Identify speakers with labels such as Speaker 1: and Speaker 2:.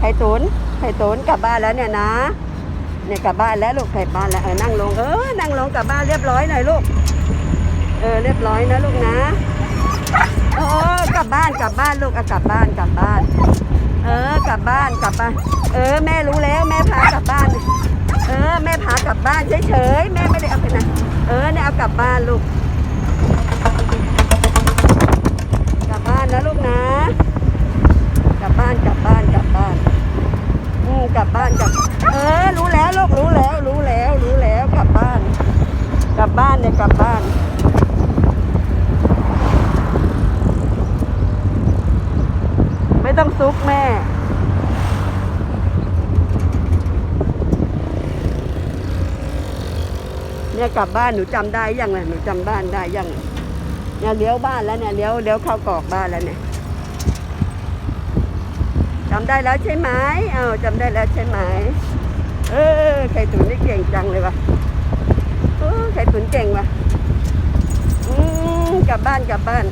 Speaker 1: ไข่ตุนไข่ตุนกลับบ้านแล้วเนี่ยนะ เนี่ยกลับบ้านแล้วลูกกลับบ้านแล้วเออนั่งลงเออนั่งลงกลับบ้านเรียบร้อยหน่อยลูก เออเรียบร้อยนะลูกนะเออกลับบ้านกลับบ้านลูกเอากลับบ้านกลับบ้าน เออกลับบ้านกลับบ้าน เออแม่รู้แล้วแม่พากลับบ้าน เออแม่พากลับบ้านเฉยๆแม่ไม่ได้เอาไปไหนเออเนี่ยเอากลับบ้านลูก กลับบ้านนะลูกนะ กลับบ้านกลับบ้านกลับบ้านอืมกลับบ้านกลับ เออ รู้แล้วลูกรู้แล้ว รู้แล้ว รู้แล้วกลับบ้าน กลับบ้านเนี่ย กลับบ้าน ไม่ต้องซุกแม่เนี่ยกลับบ้านหนูจำได้ยังไงหนูจำบ้านได้ยังเนี่ยเลี้ยวบ้านแล้วเนี่ยเลี้ยวเลี้ยวเข้ากอกบ้านแล้วเนี่ยจำได้แล้วใช่ไหมเออจำได้แล้วใช่ไหมเออไข่ตุ๋นนี่เก่งจังเลยวะ ตุนเก่งวะอืมกลับบ้านกลับบ้าน